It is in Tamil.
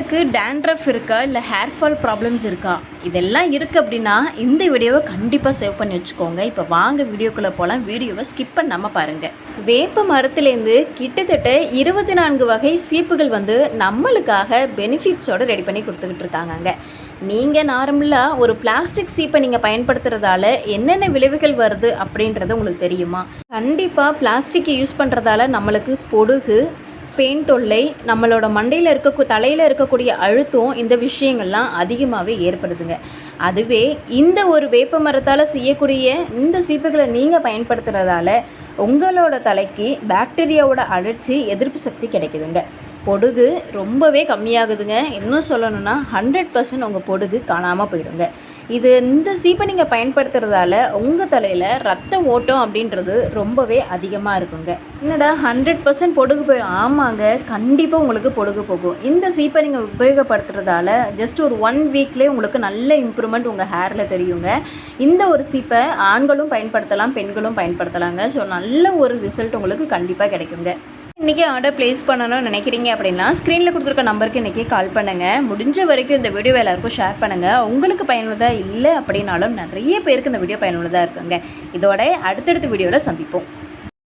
உங்களுக்கு டேண்ட்ரஃப் இருக்கா இல்லை ஹேர் ஃபால் ப்ராப்ளம்ஸ் இருக்கா? இதெல்லாம் இருக்குது அப்படின்னா இந்த வீடியோவை கண்டிப்பாக சேவ் பண்ணி வச்சுக்கோங்க. இப்போ வாங்க வீடியோக்குள்ளே போகலாம் வீடியோவை ஸ்கிப் பண்ணாமல் பாருங்கள் வேப்ப மரத்துலேருந்து கிட்டத்தட்ட இருபத்தி நான்கு வகை சீப்புகள் வந்து நம்மளுக்காக பெனிஃபிட்ஸோடு ரெடி பண்ணி கொடுத்துக்கிட்டு இருக்காங்கங்க. நீங்கள் நார்மலாக ஒரு பிளாஸ்டிக் சீப்பை நீங்கள் பயன்படுத்துகிறதால என்னென்ன விளைவுகள் வருது அப்படின்றது உங்களுக்கு தெரியுமா? கண்டிப்பாக பிளாஸ்டிக்கை யூஸ் பண்ணுறதால நம்மளுக்கு பொடுகு பெயின் தொல்லை நம்மளோட மண்டையில் இருக்க தலையில் இருக்கக்கூடிய அழுத்தம் இந்த விஷயங்கள்லாம் அதிகமாகவே ஏற்படுதுங்க. அதுவே இந்த ஒரு வேப்ப மரத்தால் செய்யக்கூடிய இந்த சீப்புகளை நீங்கள் பயன்படுத்துகிறதால உங்களோட தலைக்கு பாக்டீரியாவோட அழற்சி எதிர்ப்பு சக்தி கிடைக்குதுங்க. பொடுகு ரொம்பவே கம்மியாகுதுங்க. இன்னும் சொல்லணும்னா ஹண்ட்ரட் பர்சன்ட் உங்கள் பொடுகு காணாமல் போயிடுங்க. இது இந்த சீப்பை நீங்கள் பயன்படுத்துகிறதால உங்கள் தலையில் ரத்த ஓட்டம் அப்படின்றது ரொம்பவே அதிகமாக இருக்குங்க. என்னடா ஹண்ட்ரட் பர்சன்ட் பொடுகு போய் ஆமாங்க கண்டிப்பாக உங்களுக்கு பொடுகு போகும். இந்த சீப்பை நீங்கள் உபயோகப்படுத்துறதால ஜஸ்ட் ஒரு ஒன் வீக்லேயே உங்களுக்கு நல்ல இம்ப்ரூவ்மெண்ட் உங்கள் ஹேரில் தெரியுங்க. இந்த ஒரு சீப்பை ஆண்களும் பயன்படுத்தலாம் பெண்களும் பயன்படுத்தலாங்க. ஸோ நல்ல ஒரு ரிசல்ட் உங்களுக்கு கண்டிப்பாக கிடைக்குங்க. இன்றைக்கி ஆர்டர் ப்ளேஸ் பண்ணணும்னு நினைக்கிறீங்க அப்படின்னா ஸ்க்ரீனில் கொடுத்துருக்க நம்பருக்கு இன்றைக்கி கால் பண்ணுங்கள் முடிஞ்ச வரைக்கும் இந்த வீடியோ எல்லாருக்கும் ஷேர் பண்ணுங்கள் உங்களுக்கு பயனுள்ளதாக இல்லை அப்படின்னாலும் நிறைய பேருக்கு இந்த வீடியோ பயனுள்ளதாக இருக்குங்க. இதோட அடுத்தடுத்த வீடியோவில் சந்திப்போம்.